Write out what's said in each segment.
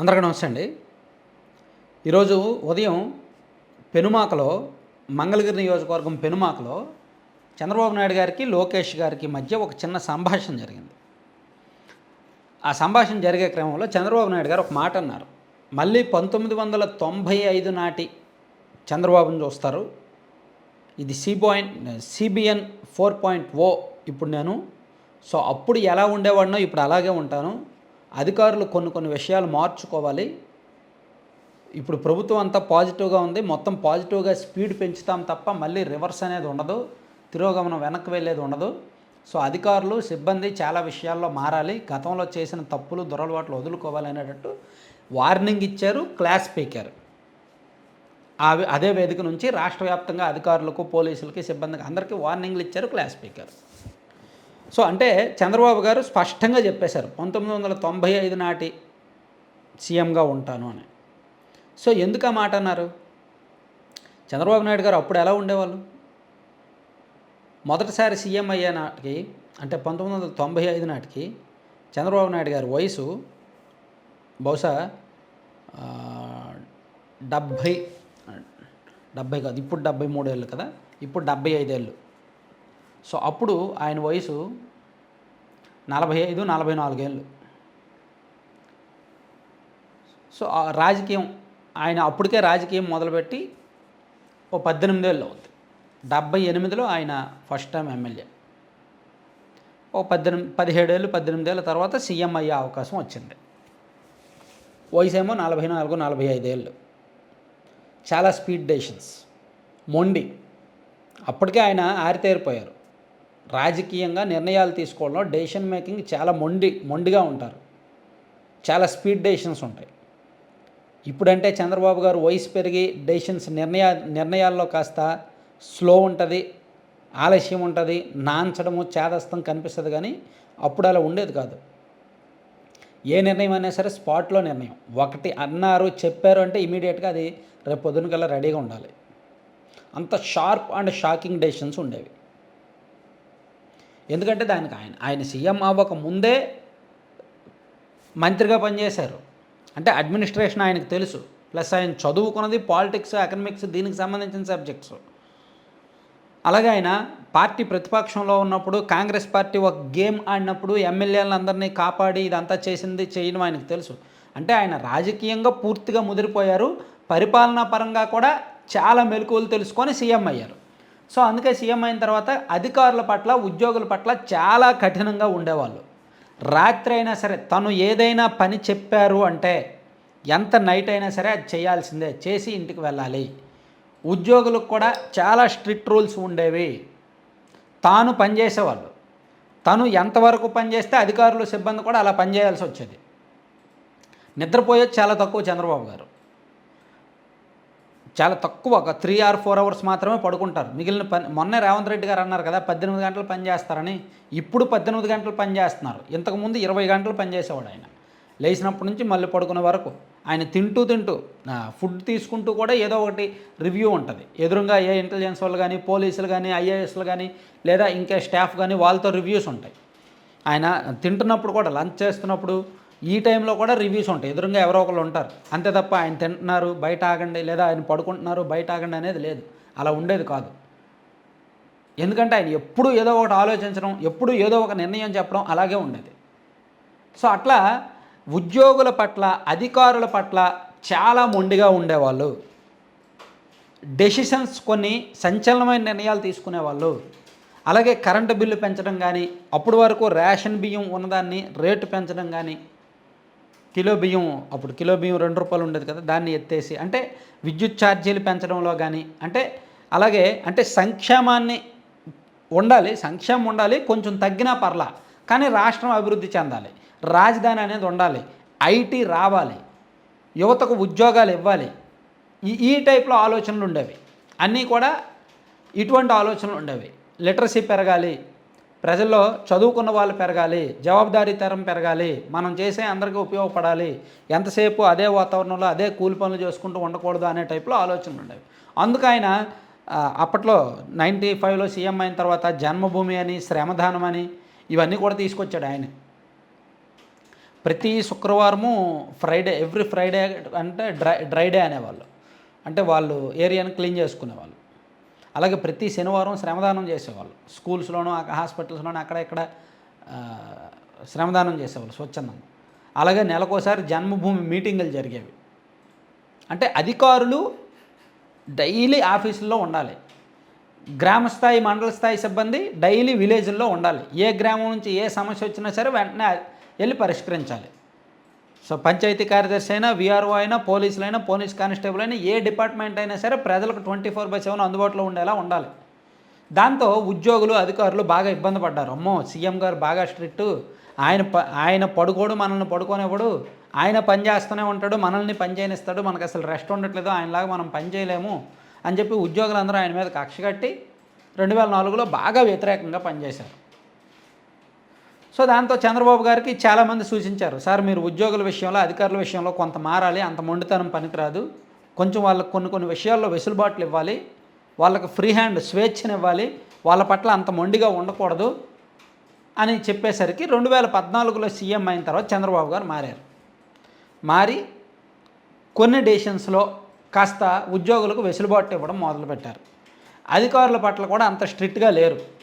అందరికీ నమస్తే అండి. ఈరోజు ఉదయం పెనుమాకలో మంగళగిరి నియోజకవర్గం పెనుమాకలో చంద్రబాబు నాయుడు గారికి లోకేష్ గారికి మధ్య ఒక చిన్న సంభాషణ జరిగింది. ఆ సంభాషణ జరిగే క్రమంలో చంద్రబాబు నాయుడు గారు ఒక మాట అన్నారు. మళ్ళీ పంతొమ్మిది వందల తొంభై ఐదు నాటి చంద్రబాబుని చూస్తారు. ఇది C point CBN four point O. ఇప్పుడు నేను సో అప్పుడు ఎలా ఉండేవాడినో ఇప్పుడు అలాగే ఉంటాను. అధికారులు కొన్ని కొన్ని విషయాలు మార్చుకోవాలి. ఇప్పుడు ప్రభుత్వం అంతా పాజిటివ్గా ఉంది. మొత్తం పాజిటివ్గా స్పీడ్ పెంచుతాం తప్ప మళ్ళీ రివర్స్ అనేది ఉండదు. తిరోగమనం వెనక్కి వెళ్ళేది ఉండదు. సో అధికారులు సిబ్బంది చాలా విషయాల్లో మారాలి. గతంలో చేసిన తప్పులు దురలవాట్లు వదులుకోవాలి అనేటట్టు వార్నింగ్ ఇచ్చారు క్లాస్ స్పీకర్ ఆ అదే వేదిక నుంచి రాష్ట్ర వ్యాప్తంగా అధికారులకు పోలీసులకి సిబ్బందికి అందరికీ వార్నింగ్లు ఇచ్చారు క్లాస్ స్పీకర్ సో అంటే చంద్రబాబు గారు స్పష్టంగా చెప్పేశారు పంతొమ్మిది వందల తొంభై ఐదు నాటి సీఎంగా ఉంటాను అని. సో ఎందుకు ఆ మాట అన్నారు? చంద్రబాబు నాయుడు గారు అప్పుడు ఎలా ఉండేవాళ్ళు? మొదటిసారి సీఎం అయ్యే నాటికి అంటే పంతొమ్మిది వందల తొంభై ఐదు నాటికి చంద్రబాబు నాయుడు గారి వయసు బహుశా డెబ్భై డెబ్భై కాదు ఇప్పుడు డెబ్భై మూడేళ్ళు కదా ఇప్పుడు డెబ్భై ఐదేళ్ళు. సో అప్పుడు ఆయన వయసు నలభై ఐదు నలభై నాలుగేళ్ళు సో రాజకీయం ఆయన అప్పటికే రాజకీయం మొదలుపెట్టి ఓ పద్దెనిమిదేళ్ళు అవుతుంది డెబ్భై ఎనిమిదిలో ఆయన ఫస్ట్ టైం ఎమ్మెల్యే. ఓ పద్దెనిమిది పదిహేడేళ్ళు పద్దెనిమిదేళ్ళ తర్వాత సీఎం అయ్యే అవకాశం వచ్చింది. వయసు ఏమో నలభై నాలుగు నలభై ఐదేళ్ళు చాలా స్పీడ్ డెసిషన్స్. మొండి. అప్పటికే ఆయన ఆరితేరిపోయారు. రాజకీయంగా నిర్ణయాలు తీసుకోవడంలో డెసిషన్ మేకింగ్ చాలా మొండి మొండిగా ఉంటారు. చాలా స్పీడ్ డెసిషన్స్ ఉంటాయి. ఇప్పుడంటే చంద్రబాబు గారు వయసు పెరిగి డెసిషన్స్ నిర్ణయ నిర్ణయాల్లో కాస్త స్లో ఉంటుంది ఆలస్యం ఉంటుంది నాంచడము చేదస్తం కనిపిస్తుంది కానీ అప్పుడు అలా ఉండేది కాదు. ఏ నిర్ణయం అయినా సరే స్పాట్లో నిర్ణయం. ఒకటి అన్నారు చెప్పారు అంటే ఇమీడియట్గా అది రేపు పొద్దునకల్లా రెడీగా ఉండాలి. అంత షార్ప్ అండ్ షాకింగ్ డెసిషన్స్ ఉండేవి. ఎందుకంటే దానికి ఆయన ఆయన సీఎం అవ్వక ముందే మంత్రిగా పనిచేశారు. అంటే అడ్మినిస్ట్రేషన్ ఆయనకు తెలుసు. ప్లస్ ఆయన చదువుకున్నది పాలిటిక్స్ ఎకనమిక్స్ దీనికి సంబంధించిన సబ్జెక్ట్స్ అలాగే ఆయన పార్టీ ప్రతిపక్షంలో ఉన్నప్పుడు కాంగ్రెస్ పార్టీ ఒక గేమ్ ఆడినప్పుడు ఎమ్మెల్యేలందరినీ కాపాడి ఇదంతా చేసింది చేయడం ఆయనకు తెలుసు. అంటే ఆయన రాజకీయంగా పూర్తిగా ముదిరిపోయారు. పరిపాలనా పరంగా కూడా చాలా మెలకువలు తెలుసుకొని సీఎం అయ్యారు. సో అందుకే సీఎం అయిన తర్వాత అధికారుల పట్ల ఉద్యోగుల పట్ల చాలా కఠినంగా ఉండేవాళ్ళు. రాత్రి అయినా సరే తను ఏదైనా పని చెప్పారు అంటే ఎంత నైట్ అయినా సరే అది చేయాల్సిందే చేసి ఇంటికి వెళ్ళాలి. ఉద్యోగులకు కూడా చాలా స్ట్రిక్ట్ రూల్స్ ఉండేవి. తాను పనిచేసేవాళ్ళు తను ఎంతవరకు పనిచేస్తే అధికారులు సిబ్బంది కూడా అలా పనిచేయాల్సి వచ్చేది. నిద్రపోయేది చాలా తక్కువ చంద్రబాబు గారు. చాలా తక్కువ ఒక త్రీ ఆర్ ఫోర్ అవర్స్ మాత్రమే పడుకుంటారు. మిగిలిన పని మొన్న రేవంత్ రెడ్డి గారు అన్నారు కదా పద్దెనిమిది గంటలు పని చేస్తారని. ఇప్పుడు పద్దెనిమిది గంటలు పని చేస్తున్నారు. ఇంతకుముందు ఇరవై గంటలు పనిచేసేవాడు ఆయన. లేచినప్పటి నుంచి మళ్ళీ పడుకునే వరకు ఆయన తింటూ తింటూ ఫుడ్ తీసుకుంటూ కూడా ఏదో ఒకటి రివ్యూ ఉంటుంది. ఎదురుగా ఏ ఇంటెలిజెన్స్ వాళ్ళు కానీ పోలీసులు కానీ ఐఏఎస్లు కానీ లేదా ఇంకా స్టాఫ్ కానీ వాళ్ళతో రివ్యూస్ ఉంటాయి. ఆయన తింటున్నప్పుడు కూడా లంచ్ చేస్తున్నప్పుడు ఈ టైంలో కూడా రివ్యూస్ ఉంటాయి. ఎదురుగా ఎవరో ఒకరు ఉంటారు. అంతే తప్ప ఆయన తింటున్నారు బయట ఆగండి లేదా ఆయన పడుకుంటున్నారు బయట ఆగండి అనేది లేదు. అలా ఉండేది కాదు. ఎందుకంటే ఆయన ఎప్పుడు ఏదో ఒకటి ఆలోచించడం ఎప్పుడు ఏదో ఒక నిర్ణయం చెప్పడం అలాగే ఉండేది. సో అట్లా ఉద్యోగుల పట్ల అధికారుల పట్ల చాలా మొండిగా ఉండేవాళ్ళు. డెసిషన్స్ కొన్ని సంచలనమైన నిర్ణయాలు తీసుకునేవాళ్ళు. అలాగే కరెంటు బిల్లు పెంచడం కానీ అప్పటి వరకు రేషన్ బియ్యం ఉన్నదాన్ని రేటు పెంచడం కానీ కిలో బియ్యం అప్పుడు కిలో బియ్యం రెండు రూపాయలు ఉండేది కదా దాన్ని ఎత్తేసి అంటే విద్యుత్ ఛార్జీలు పెంచడంలో కానీ అంటే అలాగే అంటే సంక్షేమాన్ని ఉండాలి సంక్షేమం ఉండాలి కొంచెం తగ్గినా పర్లా కానీ రాష్ట్రం అభివృద్ధి చెందాలి రాజధాని అనేది ఉండాలి ఐటీ రావాలి యువతకు ఉద్యోగాలు ఇవ్వాలి ఈ ఈ టైప్లో ఆలోచనలు ఉండేవి అన్నీ కూడా ఇటువంటి ఆలోచనలు ఉండేవి లిటరసీ పెరగాలి ప్రజల్లో చదువుకున్న వాళ్ళు పెరగాలి జవాబుదారీతరం పెరగాలి మనం చేసే అందరికీ ఉపయోగపడాలి ఎంతసేపు అదే వాతావరణంలో అదే కూలి పనులు చేసుకుంటూ ఉండకూడదు అనే టైప్లో ఆలోచనలు ఉండేవి. అందుకు ఆయన అప్పట్లో నైంటీ ఫైవ్లో సీఎం అయిన తర్వాత జన్మభూమి అని శ్రమదానం అని ఇవన్నీ కూడా తీసుకొచ్చాడు ఆయన. ప్రతి శుక్రవారము ఫ్రైడే ఎవ్రీ ఫ్రైడే అంటే డ్రై డ్రై డే అనేవాళ్ళు. అంటే వాళ్ళు ఏరియాని క్లీన్ చేసుకునేవాళ్ళు. అలాగే ప్రతి శనివారం శ్రమదానం చేసేవాళ్ళు. స్కూల్స్లోనూ హాస్పిటల్స్లోనూ అక్కడ ఇక్కడ శ్రమదానం చేసేవాళ్ళు స్వచ్ఛందంగా. అలాగే నెలకోసారి జన్మభూమి మీటింగులు జరిగేవి. అంటే అధికారులు డైలీ ఆఫీసుల్లో ఉండాలి. గ్రామ స్థాయి మండల స్థాయి సిబ్బంది డైలీ విలేజ్ల్లో ఉండాలి. ఏ గ్రామం నుంచి ఏ సమస్య వచ్చినా సరే వెంటనే వెళ్ళి పరిష్కరించాలి. సో పంచాయతీ కార్యదర్శి అయినా విఆర్ఓ అయినా పోలీసులు అయినా పోలీస్ కానిస్టేబుల్ అయినా ఏ డిపార్ట్మెంట్ అయినా సరే ప్రజలకు ట్వంటీ ఫోర్ బై సెవెన్ అందుబాటులో ఉండేలా ఉండాలి. దాంతో ఉద్యోగులు అధికారులు బాగా ఇబ్బంది పడ్డారు. అమ్మో సీఎం గారు బాగా స్ట్రిక్ట్. ఆయన ప ఆయన పడుకోడు మనల్ని పడుకోనివ్వడు. ఆయన పని చేస్తూనే ఉంటాడు మనల్ని పని చేయనిస్తాడు. మనకు అసలు రెస్ట్ ఉండట్లేదు ఆయనలాగా మనం పని చేయలేము అని చెప్పి ఉద్యోగులందరూ ఆయన మీద కక్ష కట్టి రెండు వేల నాలుగులో బాగా వ్యతిరేకంగా పనిచేశారు. సో దాంతో చంద్రబాబు గారికి చాలామంది సూచించారు సార్ మీరు ఉద్యోగుల విషయంలో అధికారుల విషయంలో కొంత మారాలి అంత మొండితనం పనికిరాదు. కొంచెం వాళ్ళకి కొన్ని కొన్ని విషయాల్లో వెసులుబాట్లు ఇవ్వాలి. వాళ్ళకి ఫ్రీ హ్యాండ్ స్వేచ్ఛనివ్వాలి. వాళ్ళ పట్ల అంత మొండిగా ఉండకూడదు అని చెప్పేసరికి రెండు వేల పద్నాలుగులో సీఎం అయిన తర్వాత చంద్రబాబు గారు మారారు. మారి కొన్ని డెసిషన్స్లో కాస్త ఉద్యోగులకు వెసులుబాటు ఇవ్వడం మొదలుపెట్టారు. అధికారుల పట్ల కూడా అంత స్ట్రిక్ట్గా లేరు.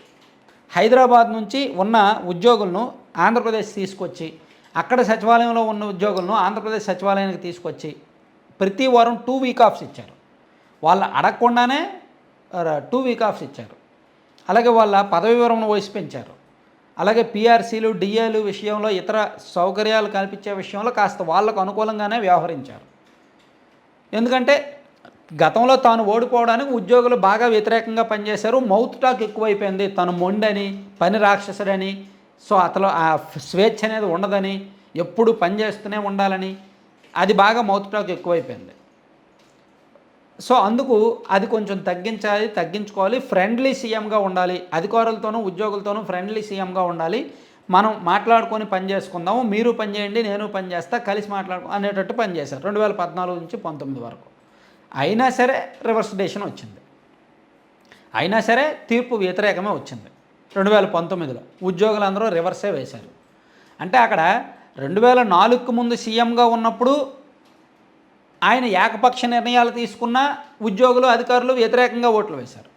హైదరాబాద్ నుంచి ఉన్న ఉద్యోగులను ఆంధ్రప్రదేశ్ తీసుకొచ్చి అక్కడ సచివాలయంలో ఉన్న ఉద్యోగులను ఆంధ్రప్రదేశ్ సచివాలయానికి తీసుకొచ్చి ప్రతి వారం టూ వీక్ ఆఫ్స్ ఇచ్చారు. వాళ్ళు అడగకుండానే టూ వీక్ ఆఫ్స్ ఇచ్చారు. అలాగే వాళ్ళ పదవి వివరణ వయసు పెంచారు. అలాగే పిఆర్సీలు డిఏలు విషయంలో ఇతర సౌకర్యాలు కల్పించే విషయంలో కాస్త వాళ్ళకు అనుకూలంగానే వ్యవహరించారు. ఎందుకంటే గతంలో తాను ఓడిపోవడానికి ఉద్యోగులు బాగా వ్యతిరేకంగా పనిచేశారు. మౌత్ టాక్ ఎక్కువైపోయింది. తను మొండని పని రాక్షసుడని సో అతను ఆ స్వేచ్ఛ అనేది ఉండదని ఎప్పుడు పనిచేస్తూనే ఉండాలని అది బాగా మౌత్ టాక్ ఎక్కువైపోయింది. సో అందుకు అది కొంచెం తగ్గించాలి తగ్గించుకోవాలి. ఫ్రెండ్లీ సీఎంగా ఉండాలి. అధికారులతోనూ ఉద్యోగులతోనూ ఫ్రెండ్లీ సీఎంగా ఉండాలి. మనం మాట్లాడుకొని పని చేసుకుందాము. మీరు పని చేయండి నేను పని చేస్తా కలిసి మాట్లాడుకో అనేటట్టు పనిచేశారు రెండు వేల పద్నాలుగు నుంచి పంతొమ్మిది వరకు. అయినా సరే రివర్స్ డెసిషన్ వచ్చింది. అయినా సరే తీర్పు వ్యతిరేకమే వచ్చింది. రెండు వేల పంతొమ్మిదిలో ఉద్యోగులందరూ రివర్సే వేశారు. అంటే అక్కడ రెండు వేల నాలుగుకు ముందు సీఎంగా ఉన్నప్పుడు ఆయన ఏకపక్ష నిర్ణయాలు తీసుకున్న ఉద్యోగులు అధికారులు వ్యతిరేకంగా ఓట్లు వేశారు.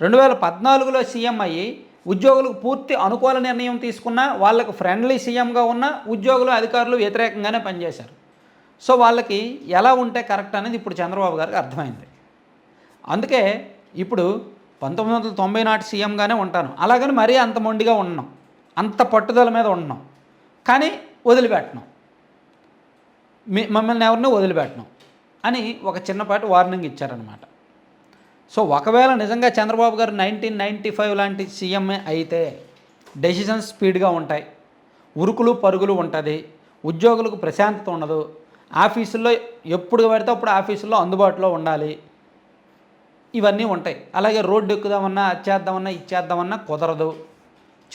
రెండు వేల పద్నాలుగులో సీఎం అయ్యి ఉద్యోగులకు పూర్తి అనుకూల నిర్ణయం తీసుకున్న వాళ్ళకు ఫ్రెండ్లీ సీఎంగా ఉన్న ఉద్యోగులు అధికారులు వ్యతిరేకంగానే పనిచేశారు. సో వాళ్ళకి ఎలా ఉంటే కరెక్ట్ అనేది ఇప్పుడు చంద్రబాబు గారికి అర్థమైంది. అందుకే ఇప్పుడు పంతొమ్మిది వందల తొంభై నాటి సీఎంగానే ఉంటాను. అలాగని మరీ అంత మొండిగా ఉన్నాం అంత పట్టుదల మీద ఉన్నాం కానీ వదిలిపెట్టను. మీ మమ్మల్ని ఎవరినో వదిలిపెట్టను అని ఒక చిన్నపాటి వార్నింగ్ ఇచ్చారనమాట సో ఒకవేళ నిజంగా చంద్రబాబు గారు నైన్టీన్ నైంటీ ఫైవ్ లాంటి సీఎంఏ అయితే డెసిషన్స్ స్పీడ్గా ఉంటాయి. ఉరుకులు పరుగులు ఉంటుంది. ఉద్యోగులకు ప్రశాంతత ఉండదు. ఆఫీసుల్లో ఎప్పుడు పడితే అప్పుడు ఆఫీసుల్లో అందుబాటులో ఉండాలి. ఇవన్నీ ఉంటాయి. అలాగే రోడ్డు ఎక్కుదామన్నా చేద్దామన్నా ఇచ్చేద్దామన్నా కుదరదు.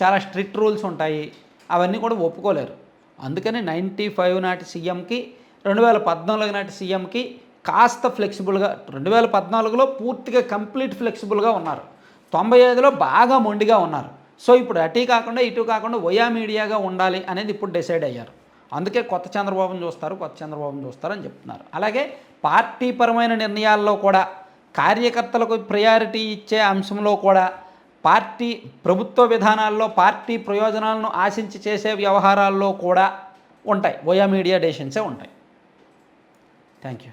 చాలా స్ట్రిక్ట్ రూల్స్ ఉంటాయి. అవన్నీ కూడా ఒప్పుకోలేరు. అందుకని నైంటీ ఫైవ్ నాటి సీఎంకి రెండు వేల పద్నాలుగు నాటి సీఎంకి కాస్త ఫ్లెక్సిబుల్గా రెండు వేల పద్నాలుగులో పూర్తిగా కంప్లీట్ ఫ్లెక్సిబుల్గా ఉన్నారు. తొంభై ఐదులో బాగా మొండిగా ఉన్నారు. సో ఇప్పుడు అటు కాకుండా ఇటు కాకుండా వయా మీడియాగా ఉండాలి అనేది ఇప్పుడు డిసైడ్ అయ్యారు. అందుకే కొత్త చంద్రబాబును చూస్తారు కొత్త చంద్రబాబును చూస్తారు అని చెప్తున్నారు. అలాగే పార్టీ పరమైన నిర్ణయాల్లో కూడా కార్యకర్తలకు ప్రయారిటీ ఇచ్చే అంశంలో కూడా పార్టీ ప్రభుత్వ విధానాల్లో పార్టీ ప్రయోజనాలను ఆశించి చేసే వ్యవహారాల్లో కూడా ఉంటాయి. ఓయా మీడియా డెసిషన్సే ఉంటాయి. Thank you